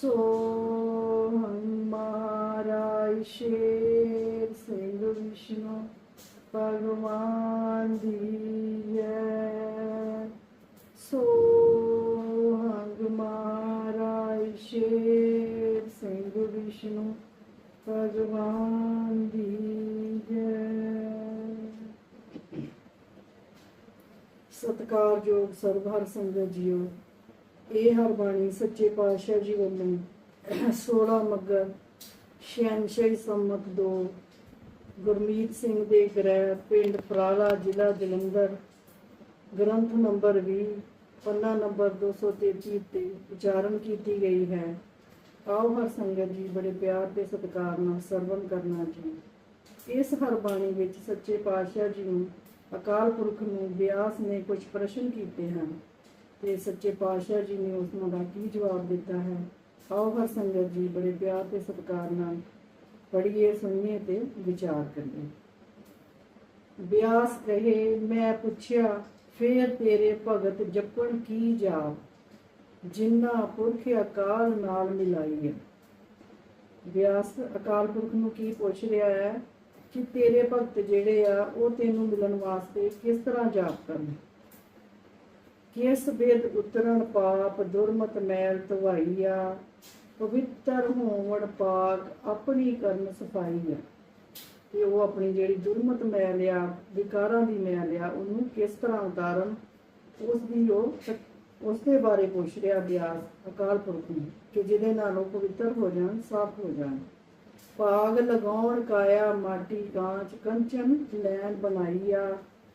ਸੋ ਹੰਗ ਮਹਾਰਾਜ ਸ਼ੇਰ ਸਿੰਘ ਵਿਸ਼ਨੂੰ ਭਗਵਾਨ ਦੀ ਜੈ ਸੋ ਹੰਗ ਮਹਾਰਾਜ ਸ਼ੇਰ ਸਿੰਘ ਵਿਸ਼ਨੂੰ ਭਗਵਾਨ ਦੀ ਜੈ ਇਹ ਹਰ ਬਾਣੀ ਸੱਚੇ ਪਾਤਸ਼ਾਹ ਜੀ ਵੱਲੋਂ 16 ਮੱਗਰ ਛਿਆਨਵੇਂ ਸੰਮਤ 2 ਗੁਰਮੀਤ ਸਿੰਘ ਦੇ ਗ੍ਰਹਿ ਪਿੰਡ ਫਰਾਲਾ ਜ਼ਿਲ੍ਹਾ ਜਲੰਧਰ, ਗ੍ਰੰਥ ਨੰਬਰ 20 ਪੰਨਾ ਨੰਬਰ 233 ਤੇ ਉਚਾਰਨ ਕੀਤੀ ਗਈ ਹੈ। ਆਓ ਹਰ ਸੰਗਤ ਜੀ ਬੜੇ ਪਿਆਰ ਤੇ ਸਤਿਕਾਰ ਨਾਲ ਸਰਵਨ ਕਰਨਾ ਜੀ ਇਸ ਹਰ ਬਾਣੀ ਵਿੱਚ ਸੱਚੇ ਪਾਤਸ਼ਾਹ ਜੀ ਨੂੰ ਅਕਾਲ ਪੁਰਖ ਨੂੰ ਬਿਆਸ ਨੇ ਕੁਝ ਪ੍ਰਸ਼ਨ ਕੀਤੇ ਹਨ। ਤੇ ਸੱਚੇ ਪਾਤਸ਼ਾਹ ਜੀ ਨੇ ਉਸ ਦਾ ਕੀ ਜਵਾਬ ਦਿੱਤਾ ਹੈ। ਆਓ ਹਰ ਸੰਗਤ ਜੀ ਬੜੇ ਪਿਆਰ ਤੇ ਸਤਿਕਾਰ ਨਾਲ ਪੜ੍ਹੀਏ, ਸੁਣੀਏ ਤੇ ਵਿਚਾਰ ਕਰੀਏ। ਬਿਆਸ ਕਹੇ, ਮੈਂ ਪੁੱਛਿਆ, ਫੇਰ ਤੇਰੇ ਭਗਤ ਜਪਣ ਕੀ ਜਾਪ? ਜਿੰਨਾ ਪੁਰਖ ਅਕਾਲ ਨਾਲ ਮਿਲਾਈ ਹੈ ਵਿਆਸ ਅਕਾਲ ਪੁਰਖ ਨੂੰ ਕੀ ਪੁੱਛ ਰਿਹਾ ਹੈ ਕਿ ਤੇਰੇ ਭਗਤ ਜਿਹੜੇ ਆ, ਉਹ ਤੈਨੂੰ ਮਿਲਣ ਵਾਸਤੇ ਕਿਸ ਤਰ੍ਹਾਂ ਜਾਪ ਕਰਨ ਕਿਸ ਬੇਦ ਉਤਰਨ ਪਾਪ, ਦੁਰਮਤ ਮੈਲ ਧਵਾਈਆ, ਪਵਿੱਤਰ ਹੋਵਣ ਪਾਕ ਆਪਣੀ ਕਰਨ ਸਫ਼ਾਈ ਆ। ਉਹ ਆਪਣੀ ਜਿਹੜੀ ਦੁਰਮਤ ਮੈਲ ਆ, ਵਿਕਾਰਾਂ ਦੀ ਮੈਲ ਆ, ਉਹਨੂੰ ਕਿਸ ਤਰ੍ਹਾਂ ਉਤਾਰਨ ਉਸ ਦੀ ਉਹ ਉਸ ਦੇ ਬਾਰੇ ਪੁੱਛ ਰਿਹਾ ਬਿਆਸ ਅਕਾਲ ਪੁਰਖ ਨੂੰ ਕਿ ਜਿਹਦੇ ਨਾਲ ਉਹ ਪਵਿੱਤਰ ਹੋ ਜਾਣ, ਸਾਫ਼ ਹੋ ਜਾਣ। ਪਾਗ ਲਗਾਉਣ ਕਾਇਆ, ਮਾਟੀ ਕਾਂਚ, ਕੰਚਨ ਲੈਣ ਬਣਾਈਆ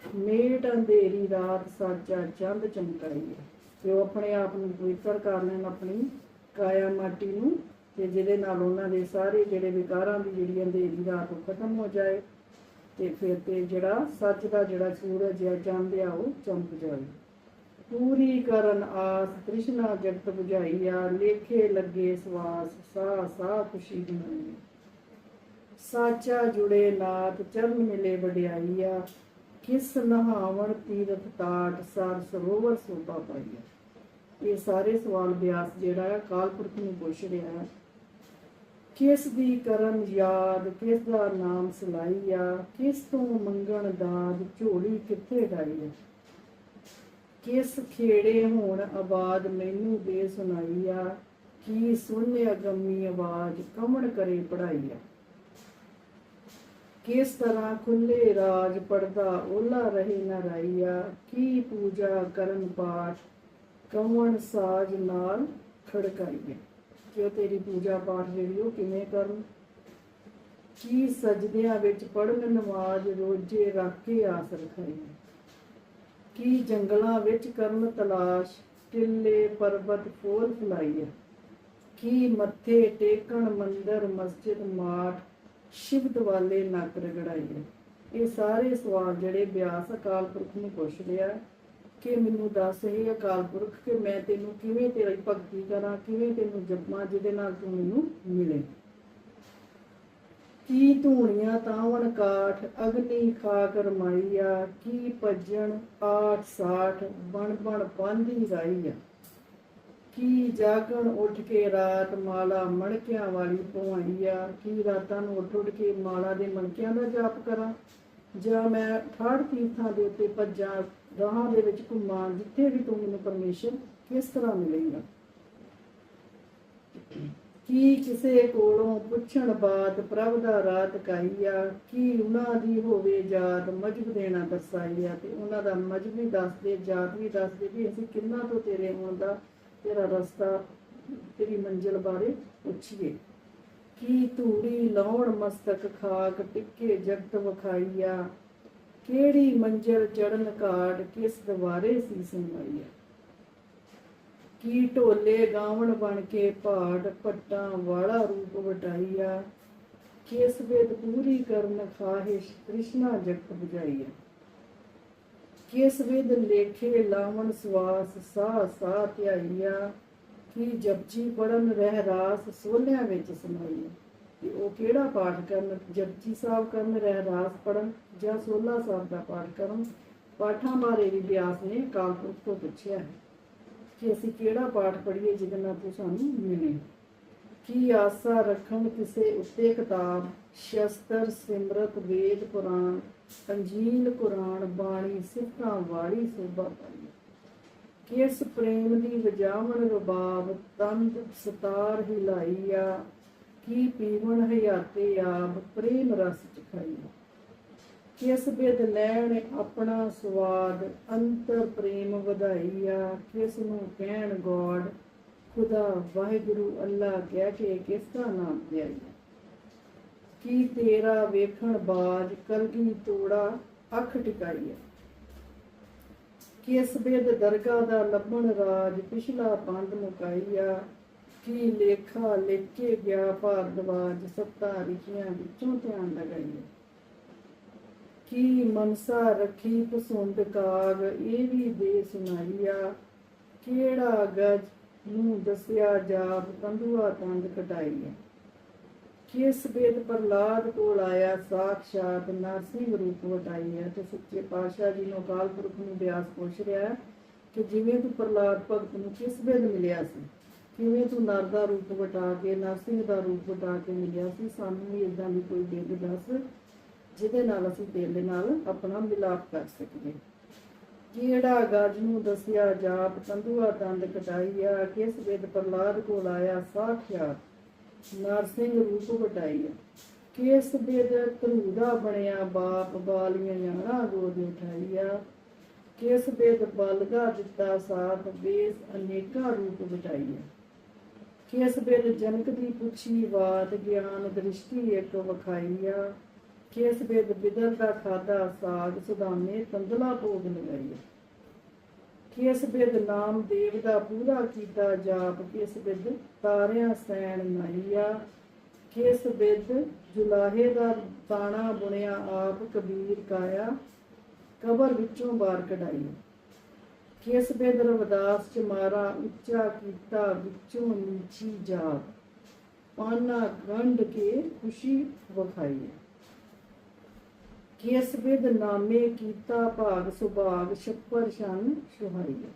ਮੇਟ ਅੰਧੇਰੀ ਰਾਤ ਸਾਚਾ ਚੰਦ ਚਮਕਾਈਆ ਤੇ ਉਹ ਆਪਣੇ ਆਪ ਨੂੰ ਪਵਿੱਤਰ ਕਰ ਲੈਣ ਆਪਣੀ ਕਾਇਆ ਮਾਟੀ ਨੂੰ ਤੇ ਜਿਹਦੇ ਨਾਲ ਉਹਨਾਂ ਦੇ ਸਾਰੇ ਜਿਹੜੇ ਵਿਕਾਰਾਂ ਦੀ ਜਿਹੜੀ ਅੰਧੇਰੀ ਰਾਤ ਉਹ ਖਤਮ ਹੋ ਜਾਏ ਤੇ ਫਿਰ ਤੇ ਜਿਹੜਾ ਸੱਚ ਦਾ ਜਿਹੜਾ ਸੂਰਜ ਹੈ, ਚੰਦ ਆ, ਉਹ ਚਮਕ ਜਾਵੇ ਪੂਰੀ ਕਰਨ ਆਸ ਤ੍ਰਿਸ਼ਨਾ ਜਗਤ 부ਝਾਈਆ ਲੇਖੇ ਲੱਗੇ ਸਵਾਸ ਸਾ ਸਾ ਖੁਸ਼ੀ ਦੀ ਸਾਚਾ ਜੁੜੇ ਨਾਥ ਚਰਨ ਮਿਲੇ ਵਡਿਆਈਆ ਕਿਸ ਨਹਾਵਣ, ਤੀਰਥ, ਤਾਟ ਸਰ ਸਰੋਵਰ ਸੋਭਾ ਪਾਈਆ ਇਹ ਸਾਰੇ ਸਵਾਲ ਬਿਆਸ ਜਿਹੜਾ ਹੈ ਕਾਲਪੁਰਖ ਨੂੰ ਪੁੱਛ ਰਿਹਾ ਹੈ ਕਿਸ ਦੀ ਕਰਨ ਯਾਦ, ਕਿਸ ਦਾ ਨਾਮ ਸਲਾਈਆ ਕਿਸ ਤੋਂ ਮੰਗਣ ਦਾਦ ਝੋਲੀ ਕਿੱਥੇ ਡਾਈਆ ਕਿਸ ਖੇੜੇ ਹੋਣ ਆਬਾਦ ਮੈਨੂੰ ਦੇ ਸੁਣਾਈਆ ਕੀ ਸੁਣਨੇ ਅਗੰਮੀ ਆਵਾਜ਼, ਕਮਣ ਕਰੇ ਪੜਾਈਆ ਕਿਸ ਤਰ੍ਹਾਂ ਖੁੱਲੇ ਰਾਜ ਪੜਦਾ ਓਲਾ ਰਹੇ ਨਾ ਕੀ ਪੂਜਾ ਕਰਨ ਪਾਠ, ਕਮਣ ਸਾਜ ਨਾਲ ਖੜਕਾਈਆ ਕਿ ਤੇਰੀ ਪੂਜਾ ਪਾਠ ਜਿਹੜੀ ਉਹ ਕਿਵੇਂ ਕਰਨ? ਕੀ ਸਜਦਿਆਂ ਵਿੱਚ ਪੜਨ ਨਮਾਜ਼ ਰੋਜੇ ਰੱਖ ਕੇ ਆਸ ਰਖਾਈਆ ਕੀ ਜੰਗਲਾਂ ਵਿੱਚ ਕਰਨ ਤਲਾਸ਼ ਟਿੱਲੇ ਪਰਬਤ, ਫੋਲ ਫਲਾਈਆ ਕੀ ਮੱਥੇ ਟੇਕਣ ਮੰਦਰ, ਮਸਜਿਦ, ਮਾਠ ਸ਼ਿਵ ਦਵਾਲੇ ਨੱਕ ਰਗੜਾਈਏ ਇਹ ਸਾਰੇ ਸਵਾਲ ਜਿਹੜੇ ਬਿਆਸ ਅਕਾਲ ਪੁਰਖ ਨੂੰ ਪੁੱਛ ਰਿਹਾ ਕਿ ਮੈਨੂੰ ਦੱਸ ਇਹ ਅਕਾਲ ਪੁਰਖ ਕਿ ਮੈਂ ਤੈਨੂੰ ਕਿਵੇਂ ਤੇਰੀ ਭਗਤੀ ਕਰਾਂ, ਕਿਵੇਂ ਤੈਨੂੰ ਜਪਾਂ ਜਿਹਦੇ ਨਾਲ ਤੂੰ ਮੈਨੂੰ ਮਿਲੇ। ਕੀ ਧੂਣੀਆਂ ਤਾਵਣ ਕਾਠ, ਅਗਨੀ ਖਾਕ ਰਮਾਈਆ ਕੀ ਭਜਣ ਆਠ ਸਾਠ ਬਣ ਬਣ ਪਾਂਦੀ ਰਾਈਆ ਕੀ ਜਾਗਣ ਉੱਠ ਕੇ ਰਾਤ ਮਾਲਾ ਮਣਕਿਆਂ ਵਾਲੀ ਪਵਾਈਆ? ਕੀ ਰਾਤਾਂ ਨੂੰ ਉੱਠ ਉੱਠ ਕੇ ਮਾਲਾ ਦੇ ਮਣਕਿਆਂ ਦਾ ਜਾਪ ਕਰਾਂ? ਜਾਂ ਮੈਂ ਠਾੜ ਤੀਰਥਾਂ ਦੇ ਉੱਤੇ ਭੱਜਾਂ, ਰਾਹਾਂ ਦੇ ਵਿੱਚ ਘੁੰਮਾਂ, ਜਿੱਥੇ ਵੀ ਤੂੰ ਮੈਨੂੰ ਪਰਮੇਸ਼ਰ ਕਿਸ ਤਰ੍ਹਾਂ ਮਿਲੇਗਾ? ਕੀ ਕਿਸੇ ਕੋਲੋਂ ਪੁੱਛਣ ਬਾਤ ਪ੍ਰਭ ਦਾ ਰਾਤ ਕਾਈਆ? ਕੀ ਉਹਨਾਂ ਦੀ ਹੋਵੇ ਜਾਤ ਮਜਬ ਦੇਣਾ ਦਰਸਾਈਆ? ਤੇ ਉਹਨਾਂ ਦਾ ਮਜਬ ਵੀ ਦੱਸਦੇ, ਜਾਤ ਵੀ ਦੱਸਦੇ ਵੀ ਅਸੀਂ ਕਿੰਨਾ ਤੋਂ ਤੇਰੇ ਹੋਣ ਦਾ ਤੇਰਾ ਰਸਤਾ, ਤੇਰੀ ਮੰਜ਼ਿਲ ਬਾਰੇ ਪੁੱਛੀਏ। ਕੀ ਧੂੜੀ ਲਾਉਣ ਮਸਤਕ, ਖਾਕ, ਟਿੱਕੇ, ਜਗਤ ਵਖਾਈਆ? ਕਿਹੜੀ ਮੰਜ਼ਿਲ ਚੜਨ ਘਾਟ ਕਿਸ ਦਵਾਰੇ ਸੀ ਸਮਾਈਆ? ਕੀ ਢੋਲੇ ਗਾਵਣ ਬਣ ਕੇ ਪਹਾੜ ਪੱਟਾਂ ਵਾਲਾ ਰੂਪ ਵਟਾਈਆ? ਕਿਸ ਵੇਦ ਪੂਰੀ ਕਰਨ ਖਾਹਿਸ਼, ਕ੍ਰਿਸ਼ਨਾ ਜਗਤ ਬੁਝਾਈਆ? ਕਿਸ ਵਿਦ ਲੇਖੇ ਲਾਵਣ ਸਵਾਸ, ਸਾਹ ਸਾਹ ਧਿਆਈਆ, ਕੀ ਜਪਜੀ ਪੜਨ ਰਹਿ ਰਾਸ ਸੋਲਿਆਂ ਵਿੱਚ ਸਮਾਈਆ। ਕਿ ਉਹ ਕਿਹੜਾ ਪਾਠ ਕਰਨ? ਜਪਜੀ ਸਾਹਿਬ ਕਰਨ ਰਹਿ ਰਾਸ ਪੜਨ ਜਾਂ ਸੋਲਾ ਸਾਹਿਬ ਦਾ ਪਾਠ ਕਰਨ? ਪਾਠਾਂ ਬਾਰੇ ਵੀ ਵਿਆਸ ਨੇ ਅਕਾਲ ਪੁਰਖ ਤੋਂ ਪੁੱਛਿਆ ਹੈ ਕਿ ਅਸੀਂ ਕਿਹੜਾ ਪਾਠ ਪੜ੍ਹੀਏ ਜਿਹਦੇ ਨਾਲ ਤੂੰ ਸਾਨੂੰ ਮਿਲੇ। ਕੀ ਆਸਾ ਰੱਖਣ ਕਿਸੇ ਉੱਤੇ ਕਿਤਾਬ? ਸ਼ਸਤਰ, ਸਿਮਰਤ, ਵੇਦ, ਪੁਰਾਣ ਅੰਜੀਲ ਕੁਰਾਨ ਬਾਣੀ ਸਿੱਖਾਂ ਵਾਲੀ ਸੋਭਾ ਪਾਈ। ਕਿਸ ਪ੍ਰੇਮ ਦੀ ਵਜਾਵਣ ਰਬਾਬ, ਤੰਦ ਸਤਾਰ ਹਿਲਾਈਆ ਕੀ ਪੀਵਣ ਹਯਾਤੇ ਆਪ, ਪ੍ਰੇਮ ਰਸ ਚਖਾਈਆ ਕਿਸ ਬਿਦ ਲੈਣ ਆਪਣਾ ਸਵਾਦ, ਅੰਤਰ ਪ੍ਰੇਮ ਵਧਾਈਆ। ਕਿਸ ਨੂੰ ਕਹਿਣ ਗੋਡ ਖੁਦਾ ਵਾਹਿਗੁਰੂ ਅੱਲਾ ਕਹਿ ਕੇ ਕਿਸ ਦਾ ਨਾਮ ਧਿਆਈਆ ਕੀ ਤੇਰਾ ਵੇਖਣ ਬਾਜ ਕਲਗੀ ਤੋੜਾ ਅੱਖ ਟਿਕਾਈਆ ਕਿਸ ਬਿਦ ਦਰਗਾਹ ਦਾ ਲੱਭਣ ਰਾਜ ਪਿਛਲਾ ਪੰਧ ਮੁਕਾਈਆ ਕੀ ਲੇਖਾ ਲਿਖੇ ਗਿਆ ਭਾਰਦਵਾਜ ਸੱਤਾ ਰਿਖੀਆਂ ਵਿੱਚੋਂ ਧਿਆਨ ਲਗਾਈਆ ਕੀ ਮਨਸਾ ਰੱਖੀ ਪਸੰਦ ਕਾਗ ਇਹ ਵੀ ਦੇ ਸੁਣਾਈਆ ਕਿਹੜਾ ਗਜ ਨੂੰ ਦੱਸਿਆ ਜਾਪ ਕੰਦੂਆ ਤੰਦ ਕਟਾਈਆ ਕਿਸ ਵੇਦ ਪ੍ਰਲਾਦ ਕੋਲ ਆਇਆ, ਸਾਖਸ਼ਾਤ ਨਰਸਿੰਘ ਰੂਪ ਵਟਾਈਆ ਤੇ ਸੱਚੇ ਪਾਤਸ਼ਾਹ ਜੀ ਨੂੰ ਅਕਾਲ ਪੁਰਖ ਨੂੰ ਬਿਆਸ ਪੁੱਛ ਰਿਹਾ ਕਿ ਜਿਵੇਂ ਤੂੰ ਪ੍ਰਲਾਦ ਭਗਤ ਨੂੰ ਕਿਸ ਵੇਦ ਮਿਲਿਆ ਸੀ? ਕਿਵੇਂ ਤੂੰ ਨਰ ਦਾ ਰੂਪ ਵਟਾ ਕੇ, ਨਰਸਿੰਘ ਦਾ ਰੂਪ ਵਟਾ ਕੇ ਮਿਲਿਆ ਸੀ? ਸਾਨੂੰ ਵੀ ਇਦਾਂ ਦੀ ਕੋਈ ਵੇਦ ਦੱਸ, ਜਿਹਦੇ ਨਾਲ ਅਸੀਂ ਤੇਰੇ ਨਾਲ ਆਪਣਾ ਮਿਲਾਪ ਕਰ ਸਕੀਏ। ਕਿਹੜਾ ਗਾਜ ਨੂੰ ਦੱਸਿਆ, ਜਾਪ, ਤੰਦੂਆ, ਦੰਦ ਕਟਾਈਆ ਕਿਸ ਵੇਦ ਪ੍ਰਲਾਦ ਕੋਲ ਆਇਆ ਸਾਖਿਆ ਨਰਸਿੰਘ ਰੂਪ ਵਟਾਈਆ ਕਿਸ ਵੇਦ ਧਰੂਦਾ ਬਣਿਆ, ਬਾਪ ਬਾਲੀਆਂ ਜਾਣਾ ਗੋਦ ਉਠਾਈਆ ਕਿਸ ਵੇਦ ਬਲਗਾ ਦਿੱਤਾ ਸਾਥ ਬੇਸ ਅਨੇਕਾਂ ਰੂਪ ਵਟਾਈਆ ਕਿਸ ਵੇਦ ਜਨਕ ਦੀ ਪੁੱਛੀ ਬਾਤ, ਗਿਆਨ ਦ੍ਰਿਸ਼ਟੀ ਇੱਕ ਵਖਾਈਆ ਕਿਸ ਵੇਦ ਬਿਦਲ ਦਾ ਖਾਦਾ ਸਾਗ, ਸੁਦਾਮੇ, ਤੰਦਲਾ ਭੋਗ ਲਗਾਈਆ ਕਿਸ ਬਿਦ ਨਾਮ ਦੇਵ ਦਾ ਪੂਰਾ ਕੀਤਾ ਜਾਪ ਕਿਸ ਬਿਦ ਤਾਰਿਆਂ ਸੈਣ ਨਾਈਆ ਕਿਸ ਬਿਦ ਜੁਲਾਹੇ ਦਾ ਤਾਣਾ ਬੁਣਿਆ ਆਪ ਕਬੀਰ ਕਾਇਆ, ਕਬਰ ਵਿੱਚੋਂ ਬਾਹਰ ਕਢਾਈ। ਕਿਸ ਬਿਦ ਰਵਦਾਸ ਚ ਮਾਰਾ ਉੱਚਾ ਕੀਤਾ ਵਿੱਚੋਂ ਨੀਚੀ ਜਾਪ। ਪਾਨਾ ਗੰਢ ਕੇ ਖੁਸ਼ੀ ਵਖਾਈ। ਕਿਸ ਵਿਦ ਨਾਮੇ ਕੀਤਾ ਭਾਗ ਸੁਭਾਗ ਛੱਪਰ ਸ਼ਨ ਸੁਹਾਈਆ।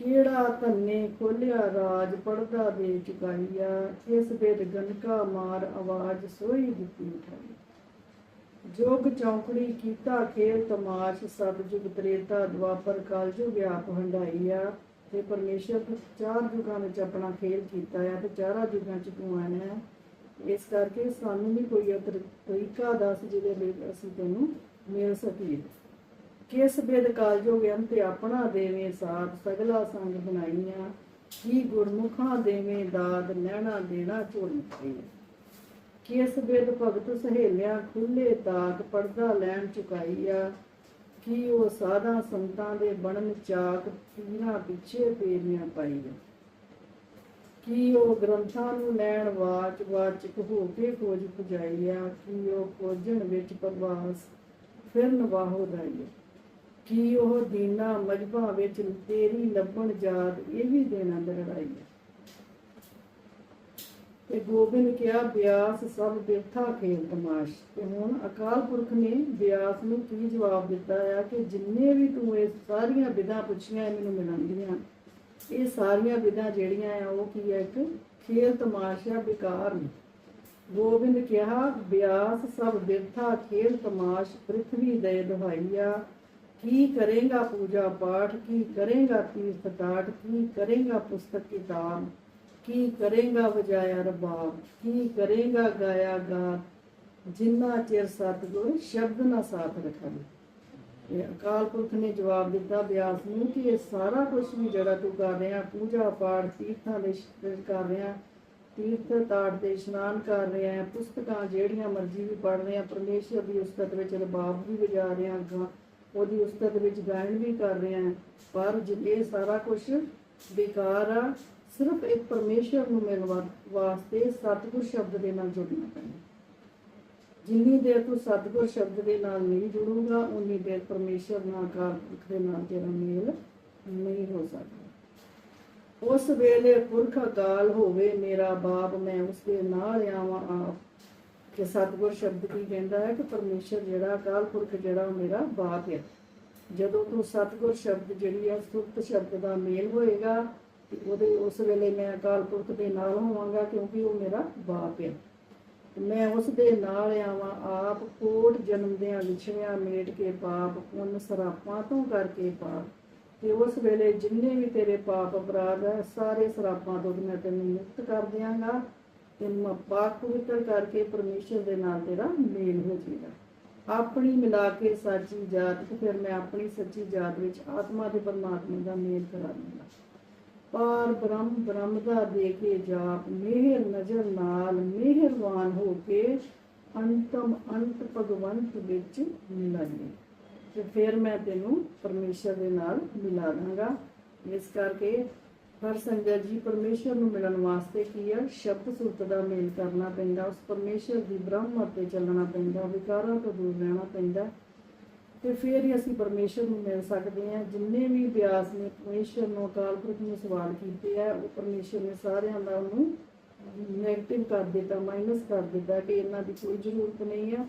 ਕਿਹੜਾ ਧੰਨੇ ਖੋਲਿਆ ਰਾਜ ਪੜਦਾ ਦੇ ਚੁਕਾਈਆ ਕਿਸ ਵਿਦ ਗਨਕਾ ਮਾਰ ਆਵਾਜ਼ ਸੋਈ ਦਿੱਤੀ ਉਠਾਈ। ਜੋਗ ਚੌਂਕੜੀ ਕੀਤਾ ਖੇਲ ਤਮਾਸ਼ ਸਤ ਜੁਗ ਤ੍ਰੇਤਾ ਦੁਆਪਰ ਕਲ ਜੁਗ ਆਪ ਹੰਡਾਈਆ ਤੇ ਪਰਮੇਸ਼ਰ ਚਾਰ ਯੁਗਾਂ ਵਿੱਚ ਆਪਣਾ ਖੇਲ ਕੀਤਾ ਹੈ ਤੇ ਚਾਰਾਂ ਯੁਗਾਂ ਚ ਤੂੰ ਆਇਆ। ਇਸ ਕਰਕੇ ਸਾਨੂੰ ਵੀ ਕੋਈ ਤਰੀਕਾ ਦੱਸ ਜਿਹਦੇ ਲਈ ਅਸੀਂ ਤੈਨੂੰ ਮਿਲ ਸਕੀਏ। ਕਿਸ ਬੇਦ ਕਾਲਜੋ ਗਿਆਨ ਆਪਣਾ ਦੇਵੇਂ ਸਾਥ, ਸਗਲਾ ਸੰਗ ਬਣਾਈਆਂ, ਕੀ ਗੁਰਮੁਖਾਂ ਦੇਵੇਂ ਦਾਦ ਨੈਣਾ ਦੇਣਾ ਝੋਲੀ ਪਈ। ਕਿਸ ਬੇਦ ਭਗਤ ਸਹੇਲਿਆਂ ਖੁੱਲੇ ਤਾਕ, ਪਰਦਾ ਲੈਣ ਚੁਕਾਈਆ, ਕੀ ਉਹ ਸਾਧਾ ਸੰਤਾਂ ਦੇ ਬਣਨ ਚਾਕ, ਪੀਰਾਂ ਪਿੱਛੇ ਪੇਰੀਆਂ ਪਾਈਆਂ। ਕੀ ਉਹ ਗ੍ਰੰਥਾਂ ਨੂੰ ਲੈਣ ਵਾਚ ਵਾਚਕ ਹੋ ਕੇ ਖੋਜ ਪੁਜਾਈਆ ਕੀ ਉਹ ਖੋਜਣ ਵਿੱਚ ਪ੍ਰਵਾਸ ਫਿਰਨ ਵਾਹੋ ਦਾਈਆ ਕੀ ਉਹ ਦੀਨਾ ਮਜਬਾ ਵਿੱਚ ਤੇਰੀ ਲੱਭਣ ਜਾਦ, ਇਹ ਵੀ ਦੇਣਾ ਲੜਾਈਆ ਤੇ ਗੋਬਿੰਦ ਕਿਹਾ, ਬਿਆਸ ਸਭ ਬਿਰਥਾ ਖੇਲ ਤਮਾਸ਼। ਤੇ ਹੁਣ ਅਕਾਲ ਪੁਰਖ ਨੇ ਬਿਆਸ ਨੂੰ ਕੀ ਜਵਾਬ ਦਿੱਤਾ ਹੈ ਕਿ ਜਿੰਨੇ ਵੀ ਤੂੰ ਇਹ ਸਾਰੀਆਂ ਵਿਧਾਂ ਪੁੱਛੀਆਂ ਮੈਨੂੰ ਮਿਲਣਗੀਆਂ। ਇਹ ਸਾਰੀਆਂ ਵਿਧਾ ਜਿਹੜੀਆਂ ਆ, ਉਹ ਕੀ ਹੈ ਇੱਕ? ਖੇਲ ਤਮਾਸ਼ਾ ਵਿਕਾਰ ਨੇ। ਗੋਬਿੰਦ ਕਿਹਾ, ਬਿਆਸ ਸਭ ਬਿਰਥਾ, ਖੇਲ ਤਮਾਸ਼ ਪ੍ਰਿਥਵੀ ਦੇ ਦੁਹਾਈਆ। ਕੀ ਕਰੇਗਾ ਪੂਜਾ ਪਾਠ? ਕੀ ਕਰੇਗਾ ਤੀਰਥ ਟਾਟ ਕੀ ਕਰੇਗਾ ਪੁਸਤਕ ਕਿਤਾਬ ਕੀ ਕਰੇਗਾ ਵਜਾਇਆ ਰਬਾਬ? ਕੀ ਕਰੇਗਾ ਗਾਇਆ ਗਾ ਜਿੰਨਾ ਚਿਰ ਸਤਿਗੁਰ ਸ਼ਬਦ ਨਾ ਸਾਥ ਰੱਖਣ। ਅਕਾਲ ਪੁਰਖ ਨੇ ਜਵਾਬ ਦਿੱਤਾ ਬਿਆਸ ਨੂੰ ਕਿ ਇਹ ਸਾਰਾ ਕੁਝ ਵੀ ਜਿਹੜਾ ਤੂੰ ਕਰ ਰਿਹਾ, ਪੂਜਾ ਪਾਠ, ਤੀਰਥਾਂ ਦੇ ਕਰ ਰਿਹਾ, ਤੀਰਥ ਤਾੜ ਦੇ ਇਸ਼ਨਾਨ ਕਰ ਰਿਹਾ ਪੁਸਤਕਾਂ ਜਿਹੜੀਆਂ ਮਰਜ਼ੀ ਵੀ ਪੜ੍ਹ ਰਿਹਾ ਪਰਮੇਸ਼ਰ ਦੀ ਉਸਤਤ ਵਿੱਚ ਰਬਾਬ ਵੀ ਵਜਾ ਰਿਹਾ ਉਹਦੀ ਉਸਤਤ ਵਿੱਚ ਗਾਇਨ ਵੀ ਕਰ ਰਿਹਾ ਹੈ, ਪਰ ਜੇ ਇਹ ਸਾਰਾ ਕੁਝ ਬੇਕਾਰ ਆ, ਸਿਰਫ ਇੱਕ ਪਰਮੇਸ਼ਰ ਨੂੰ ਮਿਲਣ ਵਾਸਤੇ ਸਤਿਗੁਰ ਸ਼ਬਦ ਦੇ ਨਾਲ ਜੁੜਨਾ ਪੈਂਦਾ। ਜਿੰਨੀ ਦੇਰ ਤੂੰ ਸਤਿਗੁਰ ਸ਼ਬਦ ਦੇ ਨਾਲ ਨਹੀਂ ਜੁੜੂਗਾ ਉਨੀ ਦੇਰ ਪਰਮੇਸ਼ਰ ਨਾਲ ਅਕਾਲ ਦੇ ਨਾਲ ਤੇਰਾ ਮੇਲ ਨਹੀਂ ਹੋ ਸਕਦਾ। ਉਸ ਵੇਲੇ ਪੁਰਖ ਅਕਾਲ ਹੋਵੇ, ਮੇਰਾ ਬਾਪ, ਮੈਂ ਉਸ ਦੇ ਨਾਲ ਆਵਾਂ ਆਪ। ਕਿ ਸਤਿਗੁਰ ਸ਼ਬਦ ਕੀ ਕਹਿੰਦਾ ਹੈ ਕਿ ਪਰਮੇਸ਼ਰ ਜਿਹੜਾ ਅਕਾਲ ਪੁਰਖ ਜਿਹੜਾ ਉਹ ਮੇਰਾ ਬਾਪ ਹੈ। ਜਦੋਂ ਤੂੰ ਸਤਿਗੁਰ ਸ਼ਬਦ ਜਿਹੜੀ ਹੈ ਸੁਰਤ ਸ਼ਬਦ ਦਾ ਮੇਲ ਹੋਏਗਾ ਉਹਦੇ ਉਸ ਵੇਲੇ ਮੈਂ ਅਕਾਲ ਪੁਰਖ ਦੇ ਨਾਲ ਹੋਵਾਂਗਾ ਕਿਉਂਕਿ ਉਹ ਮੇਰਾ ਬਾਪ ਹੈ। ਮੈਂ ਉਸ ਦੇ ਨਾਲ ਆਵਾਂ, ਆਪ ਕੋਟ ਜਨਮਦਿਆਂ ਵਿਛੜਿਆ ਮੇਟ ਕੇ ਪਾਪ, ਪੁੰਨ ਸਰਾਪਾਂ ਤੋਂ ਕਰਕੇ ਪਾਪ। ਤੇ ਉਸ ਵੇਲੇ ਜਿੰਨੇ ਵੀ ਤੇਰੇ ਪਾਪ ਅਪਰਾਧ ਹੈ, ਸਾਰੇ ਸਰਾਪਾਂ ਤੋਂ ਮੈਂ ਤੈਨੂੰ ਮੁਕਤ ਕਰ ਦਿਆਂਗਾ। ਤੈਨੂੰ ਪਾਕ ਪਵਿੱਤਰ ਕਰਕੇ ਪਰਮੇਸ਼ਰ ਦੇ ਨਾਲ ਤੇਰਾ ਮੇਲ ਹੋ ਜਾਏਗਾ। ਆਪਣੀ ਮਿਲਾ ਕੇ ਸਾਚੀ ਜਾਤ ਫਿਰ ਮੈਂ ਆਪਣੀ ਸੱਚੀ ਜਾਤ ਵਿੱਚ ਆਤਮਾ ਦੇ ਪਰਮਾਤਮਾ ਦਾ ਮੇਲ ਕਰਾ ਦੂੰਗਾ। ਪਾਰ ਬ੍ਰਹਮ ਬ੍ਰਹਮ ਦਾ ਦੇ ਜਾਪ, ਮਿਹਰ ਨਜ਼ਰ ਨਾਲ ਮਿਹਰਬਾਨ ਹੋ ਕੇ ਅੰਤਮ ਅੰਤ ਭਗਵੰਤ ਵਿੱਚ ਮਿਲਾਂਗੇ। ਤੇ ਫਿਰ ਮੈਂ ਤੈਨੂੰ ਪਰਮੇਸ਼ਰ ਦੇ ਨਾਲ ਮਿਲਾ ਦਾਂਗਾ। ਇਸ ਕਰਕੇ ਹਰ ਸੰਗਤ ਜੀ, ਪਰਮੇਸ਼ਰ ਨੂੰ ਮਿਲਣ ਵਾਸਤੇ ਕੀ ਆ? ਸ਼ਬਦ ਸੁਰਤ ਦਾ ਮੇਲ ਕਰਨਾ ਪੈਂਦਾ, ਉਸ ਪਰਮੇਸ਼ਰ ਦੀ ਬ੍ਰਹਮ ਤੇ ਚੱਲਣਾ ਪੈਂਦਾ, ਵਿਕਾਰਾਂ ਤੋਂ ਦੂਰ ਰਹਿਣਾ ਪੈਂਦਾ। ਤੇ ਫਿਰ ਹੀ ਅਸੀਂ ਪਰਮੇਸ਼ਰ ਨੂੰ ਮਿਲ ਸਕਦੇ ਹਾਂ। ਜਿੰਨੇ ਵੀ ਬਿਆਸ ਨੇ, ਪਰਮੇਸ਼ਰ ਨੂੰ ਅਕਾਲ ਪੁਰਖ ਨੂੰ ਸਵਾਲ ਕੀਤੇ ਆ, ਉਹ ਪਰਮੇਸ਼ਰ ਨੇ ਸਾਰਿਆਂ ਦਾ ਉਹਨੂੰ ਨੈਗੇਟਿਵ ਕਰ ਦਿੱਤਾ ਮਾਈਨਸ ਕਰ ਦਿੱਤਾ ਕਿ ਇਹਨਾਂ ਦੀ ਕੋਈ ਜ਼ਰੂਰਤ ਨਹੀਂ ਆ।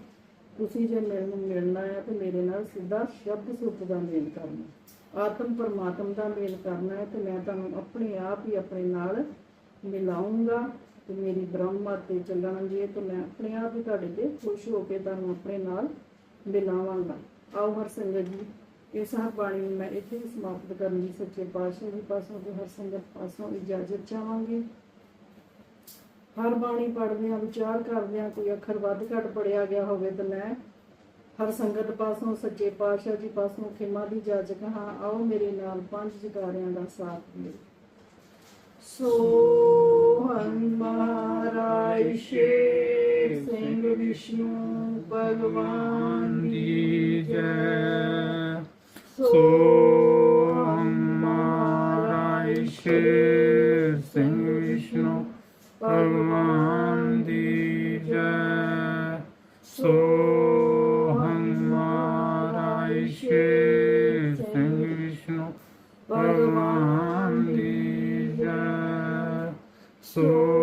ਤੁਸੀਂ ਜੇ ਮੈਨੂੰ ਮਿਲਣਾ ਹੈ ਤੇ ਮੇਰੇ ਨਾਲ ਸਿੱਧਾ ਸ਼ਬਦ ਸੁਰਤ ਦਾ ਮੇਲ ਕਰਨਾ। ਆਤਮ ਪਰਮਾਤਮ ਦਾ ਮੇਲ ਕਰਨਾ ਹੈ ਤੇ ਮੈਂ ਤੁਹਾਨੂੰ ਆਪਣੇ ਆਪ ਹੀ ਆਪਣੇ ਨਾਲ ਮਿਲਾਉਂਗਾ ਤੇ ਮੇਰੀ ਬ੍ਰਹਮਾ ਤੇ ਚੱਲਣਗੇ ਤੇ ਮੈਂ ਆਪਣੇ ਆਪ ਹੀ ਤੁਹਾਡੇ ਤੇ ਖੁਸ਼ ਹੋ ਕੇ ਤੁਹਾਨੂੰ ਆਪਣੇ ਨਾਲ ਮਿਲਾਵਾਂਗਾ। ਆਓ ਹਰ ਸੰਗਤ ਜੀ, ਇਸ ਹਰ ਬਾਣੀ ਨੂੰ ਮੈਂ ਇੱਥੇ ਹੀ ਸਮਾਪਤ ਕਰਨ ਲਈ ਸੱਚੇ ਪਾਤਸ਼ਾਹ ਜੀ ਪਾਸੋਂ ਤੇ ਹਰ ਸੰਗਤ ਪਾਸੋਂ ਇਜਾਜ਼ਤ ਚਾਹਾਂਗੀ। ਹਰ ਬਾਣੀ ਪੜ੍ਹਦੇ ਆ ਵਿਚਾਰ ਕਰਦੇ ਆ ਕੋਈ ਅੱਖਰ ਵੱਧ ਘੱਟ ਪੜਿਆ ਗਿਆ ਹੋਵੇ ਤਾਂ ਮੈਂ ਹਰ ਸੰਗਤ ਪਾਸੋਂ, ਸੱਚੇ ਪਾਤਸ਼ਾਹ ਜੀ ਪਾਸੋਂ ਖਿਮਾ ਦੀ ਜਾਚਕ ਹਾਂ। ਆਓ ਮੇਰੇ ਨਾਲ ਪੰਜ ਜਕਾਰਿਆਂ ਦਾ ਸਾਥ ਦਿਓ। ਸੋ ਹਮਾਰਾ ਮਹਾਰਾਜ ਸਿੰਘ ਵਿਸ਼ਨੂੰ ਭਗਵਾਨ ਦੀ ਜੈ ਸੋ ਹਮਾਰਾ ਸ਼ੇਰ ਸਿੰਘ ਵਿਸ਼ਨੂੰ ਭਗਵਾਨ ਦੀ ਜੈ ਸੋ ਹਮਾਰਾ ਸ਼ੇਰ ਸਿੰਘ ਵਿਸ਼ਨੂੰ ਭਗਵਾਨ ਦੀ ਜੈ ਸੋ